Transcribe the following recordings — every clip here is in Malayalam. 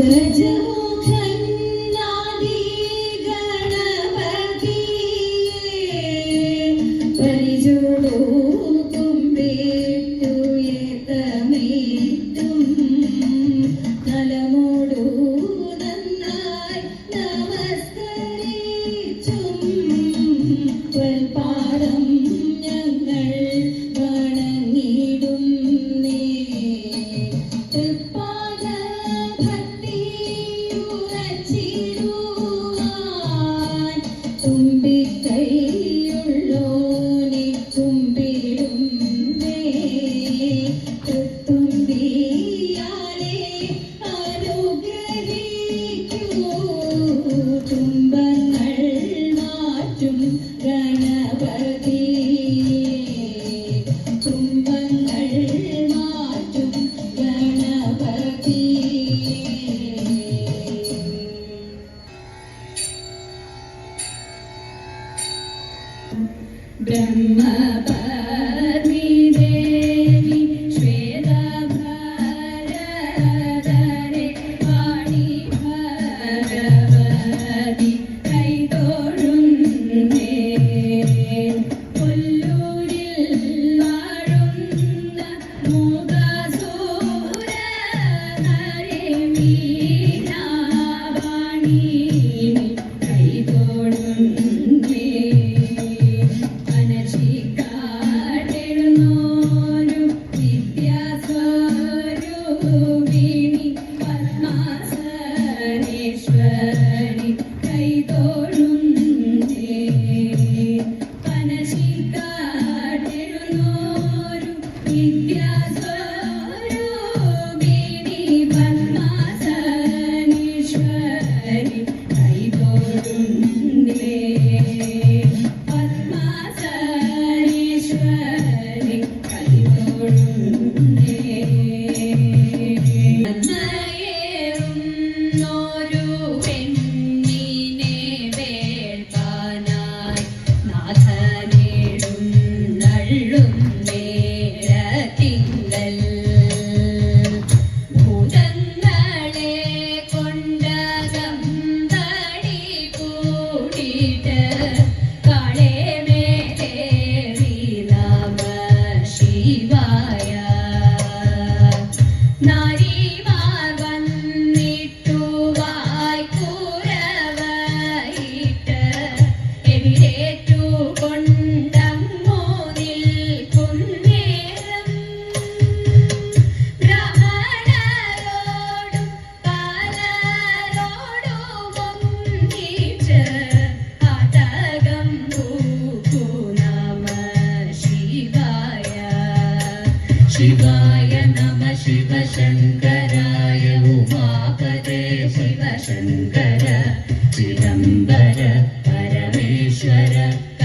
Good you. ब्रह्म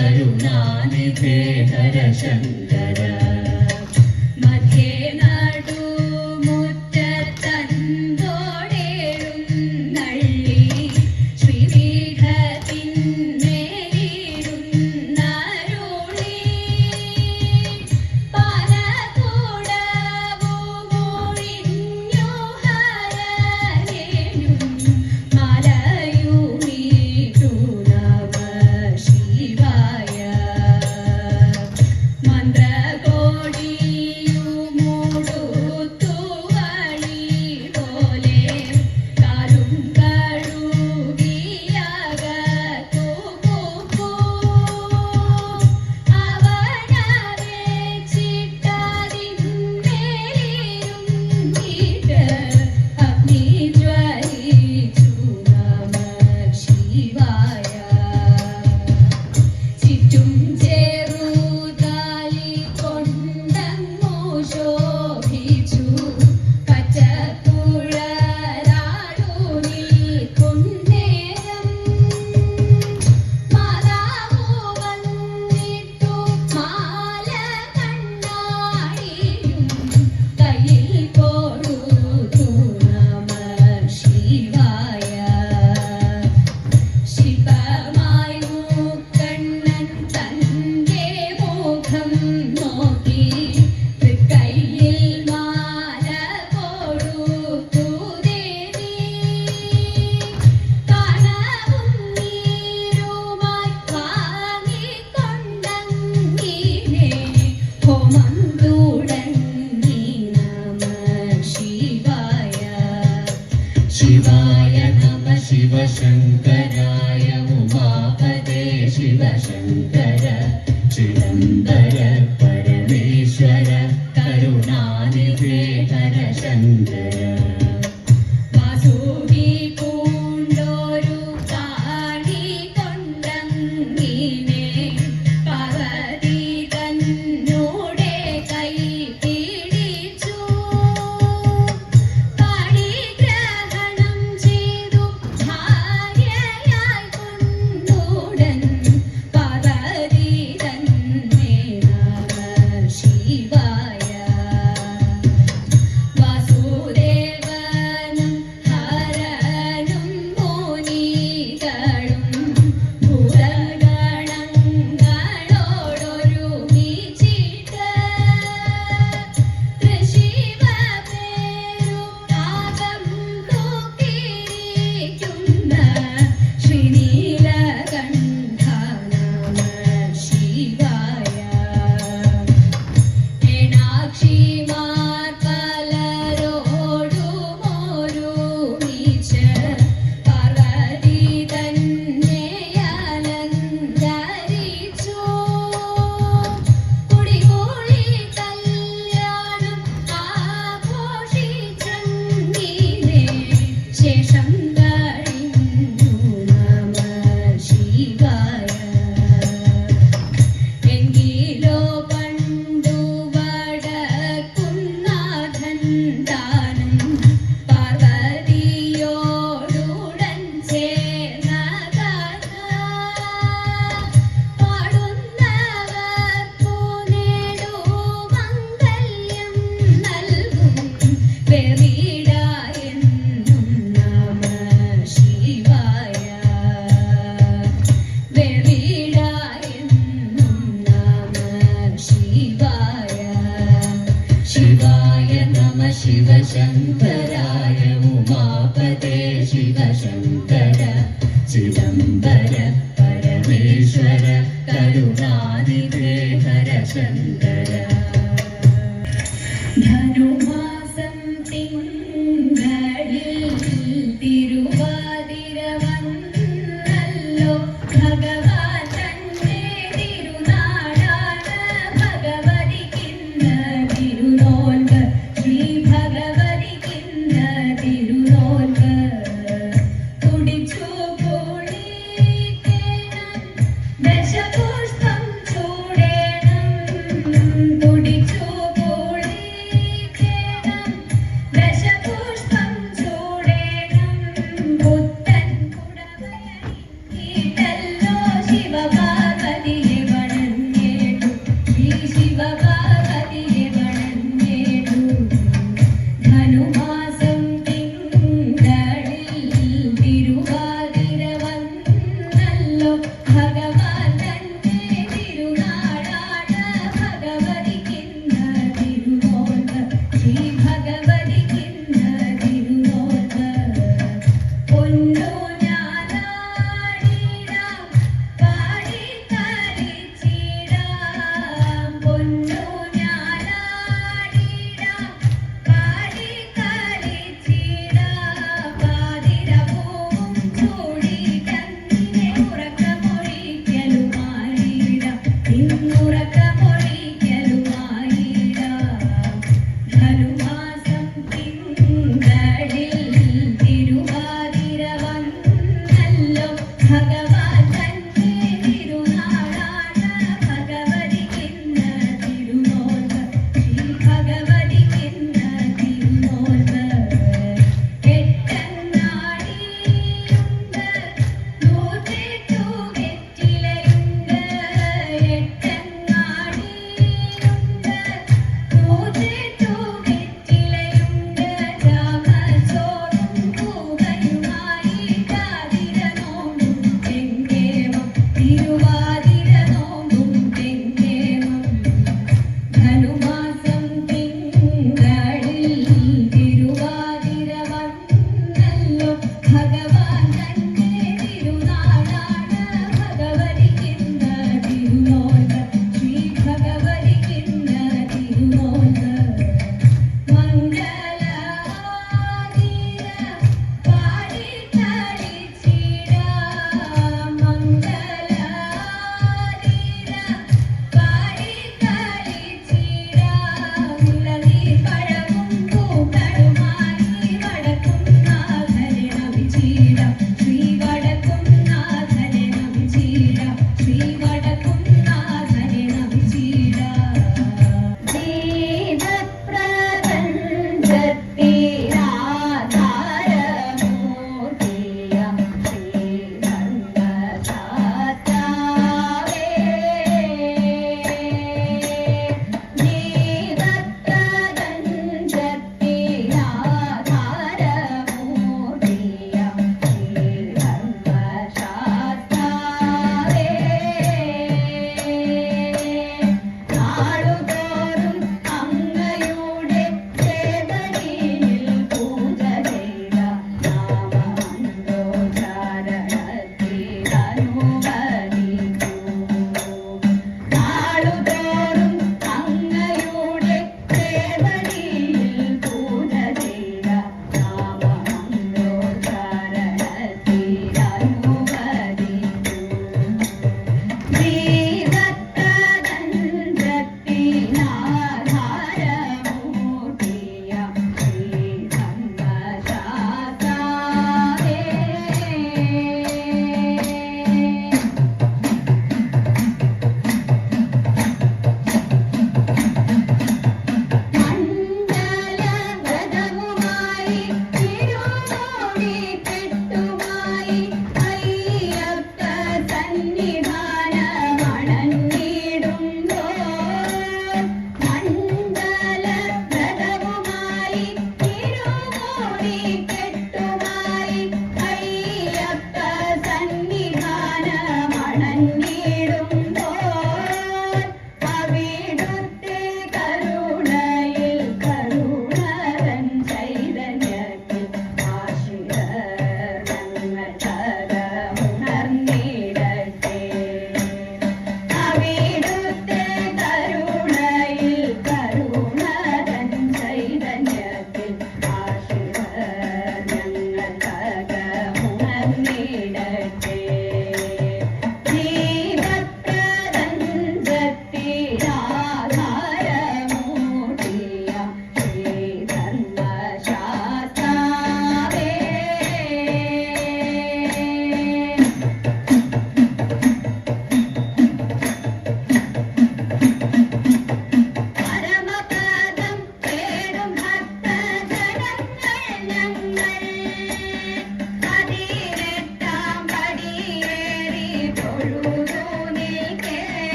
करुणानिधे धर शङ्कर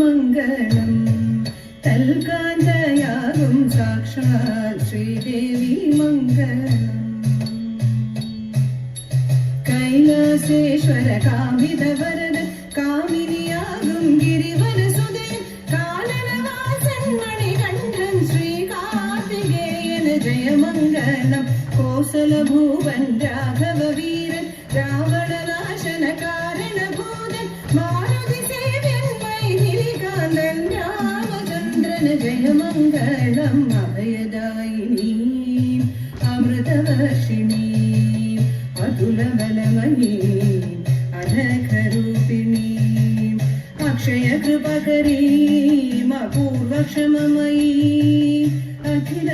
മംഗളം. തൽകാന്തയാകും സാക്ഷാൽ ശ്രീദേവി മംഗളം. കൈലാസേശ്വര കാമിത വരദ കാമിനിയാകും ഗിരിവര സുതൻ കാനനവാസൻ മണികണ്ഠൻ ശ്രീ കാർത്തികേയന ജയമംഗളം കോസലഭൂവൻ രാഘവ ജയമംഗളം അഭയദായിനി അമൃതവർഷിണി അതുലബലമണി അനഘരൂപിണി. അക്ഷയകൃപകരീ അപൂർവക്ഷമമയീ അഖില